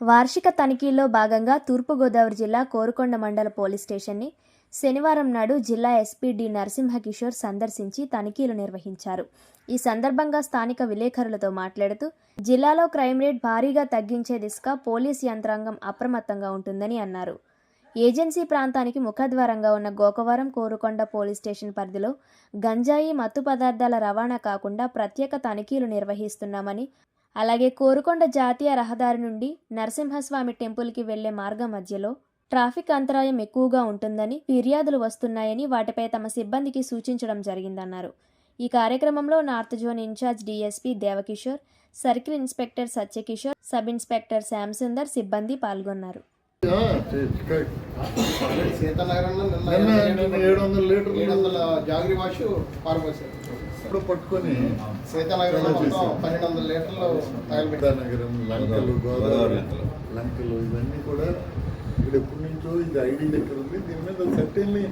వార్షిక తనిఖీల్లో భాగంగా తూర్పుగోదావరి జిల్లా కోరుకొండ మండల పోలీస్ స్టేషన్ని శనివారం నాడు జిల్లా ఎస్పీ డి నరసింహకిషోర్ సందర్శించి తనిఖీలు నిర్వహించారు. ఈ సందర్భంగా స్థానిక విలేకరులతో మాట్లాడుతూ జిల్లాలో క్రైమ్ రేట్ భారీగా తగ్గించే దిశగా పోలీస్ యంత్రాంగం అప్రమత్తంగా ఉంటుందని అన్నారు. ఏజెన్సీ ప్రాంతానికి ముఖద్వారంగా ఉన్న గోకవరం కోరుకొండ పోలీస్ స్టేషన్ పరిధిలో గంజాయి మత్తు పదార్థాల రవాణా కాకుండా ప్రత్యేక తనిఖీలు నిర్వహిస్తున్నామని అలాగే కోరుకొండ జాతీయ రహదారి నుండి నరసింహస్వామి టెంపుల్కి వెళ్ళే మార్గం మధ్యలో ట్రాఫిక్ అంతరాయం ఎక్కువగా ఉంటుందని ఫిర్యాదులు వస్తున్నాయని వాటిపై తమ సిబ్బందికి సూచించడం జరిగిందన్నారు. ఈ కార్యక్రమంలో north zone incharge DSP Devakishore circle inspector Satyakishore sub inspector Shyamsundar సిబ్బంది పాల్గొన్నారు. సీతానగరంలో నిన్న ఏడు వందల లీటర్లు ఏడు వందల జాగిరి వాష్ పారబోసారు. ఇప్పుడు పట్టుకొని సీతానగరంలో పన్నెండు వందల లీటర్లు లంకలు గోదావరి లంకలు ఇవన్నీ కూడా ఇక్కడ ఎప్పటి నుంచో ఇది ఐడి దగ్గర ఉంది. దీని మీద సర్టెన్లీ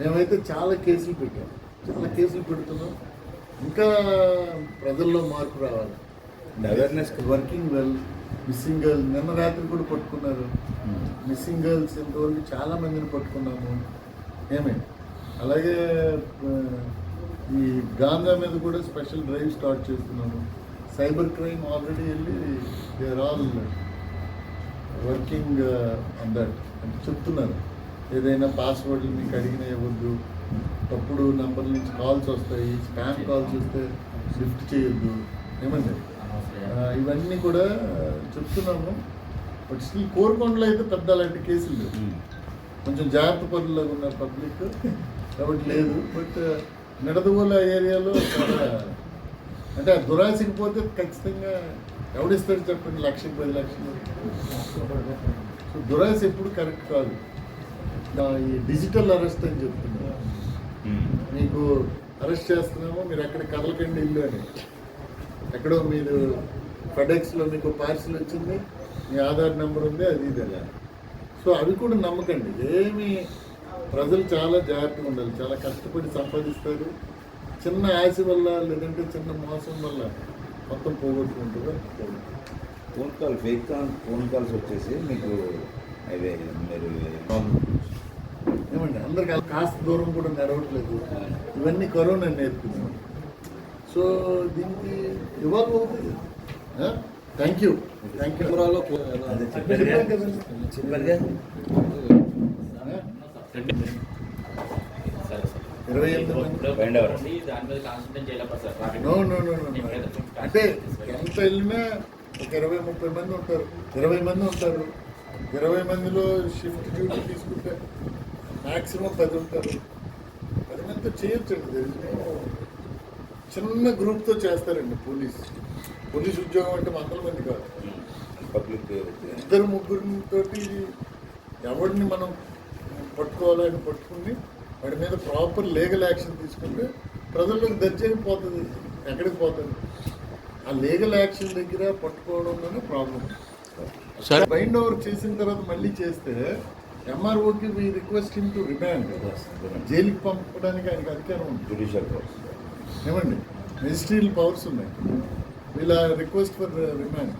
మేమైతే చాలా కేసులు పెట్టాం. చాలా కేసులు పెడుతున్నాం. ఇంకా ప్రజల్లో మార్పు రావాలి. Awareness working well missing girl నిన్న రాత్రి కూడా పట్టుకున్నారు. మిస్సింగ్ గర్ల్స్ ఇంతవరకు చాలా మందిని పట్టుకున్నాము. ఏమే? అలాగే ఈ గాంజా మీద కూడా స్పెషల్ డ్రైవ్ స్టార్ట్ చేస్తున్నాము. సైబర్ క్రైమ్ ఆల్రెడీ వెళ్ళి they are all working on that అంటే చెప్తున్నారు. ఏదైనా పాస్వర్డ్లు మీకు అడిగిన ఇవ్వద్దు. తప్పుడు నంబర్ నుంచి కాల్స్ వస్తాయి. స్పామ్ కాల్స్ వస్తే షిఫ్ట్ చేయొద్దు. ఏమండి? ఇవన్నీ కూడా చెప్తున్నాము. బట్ స్టిల్ కోరుకొండలో అయితే పెద్ద అలాంటి కేసులు లేవు. కొంచెం జాగ్రత్త పనుల్లో ఉన్నారు పబ్లిక్ కాబట్టి లేదు. బట్ నిడదవోల ఏరియాలో చాలా అంటే ఆ దురాశకి పోతే ఖచ్చితంగా ఎవడిస్తాడు చెప్పండి? లక్షకి పది లక్షలు. సో దురాశ ఎప్పుడు కరెక్ట్ కాదు. ఈ డిజిటల్ అరెస్ట్ అని చెప్తున్నారు. మీకు అరెస్ట్ చేస్తున్నామో మీరు ఎక్కడ కదలకండి ఇల్లు అని. ఎక్కడో మీరు ఫెడెక్స్లో మీకు పార్సిల్ వచ్చింది మీ ఆధార్ నెంబర్ ఉంది అది ఇది అలా సో అవి కూడా నమ్మకండి. ఏమి ప్రజలు చాలా జాగ్రత్తగా ఉండాలి. చాలా కష్టపడి సంపాదిస్తారు. చిన్న ఆశ వల్ల లేదంటే చిన్న మోసం వల్ల మొత్తం పోగొట్టుకుంటారు. Phone call fake call phone calls వచ్చేసి మీకు అవే మీరు ఏమండి అందరికి కాస్త దూరం కూడా నడవట్లేదు. ఇవన్నీ కరోనా నేర్పింది. సో దీనికి ఇవాల్వ్ అవుతుంది. థ్యాంక్ యూ థ్యాంక్ యూ ఇరవై మంది. మీద అంటే ఎంత వెళ్ళినా ఒక ఇరవై ముప్పై మంది ఉంటారు. ఇరవై మంది ఉంటారు. ఇరవై మందిలో షిఫ్ట్ డ్యూటీ తీసుకుంటే మ్యాక్సిమం పది ఉంటారు. పది మందితో చేయొచ్చండి. no- చిన్న గ్రూప్తో చేస్తారండి పోలీస్. పోలీస్ ఉద్యోగం అంటే వందల మంది కాదు. పబ్లిక్ ఇద్దరు ముగ్గురితో ఎవరిని మనం పట్టుకోవాలని పట్టుకుని వాడి మీద ప్రాపర్ లీగల్ యాక్షన్ తీసుకుంటే ప్రజలకు దర్జాకి పోతుంది ఎక్కడికి పోతుంది? ఆ లీగల్ యాక్షన్ దగ్గర పట్టుకోవడంలోనే ప్రాబ్లం బైండ్ ఓవర్ చేసిన తర్వాత మళ్ళీ చేస్తే ఎంఆర్ఓకి రిక్వెస్ట్ టు రిమాండ్ జైలుకి పంపడానికి ఆయనకి అధికారం ఉంది. జుడిషియల్ ఫోర్స్ ఏమండి? మెజిస్ట్రియల్ పవర్స్ ఉన్నాయి. వీళ్ళ రిక్వెస్ట్ ఫర్ రిమాండ్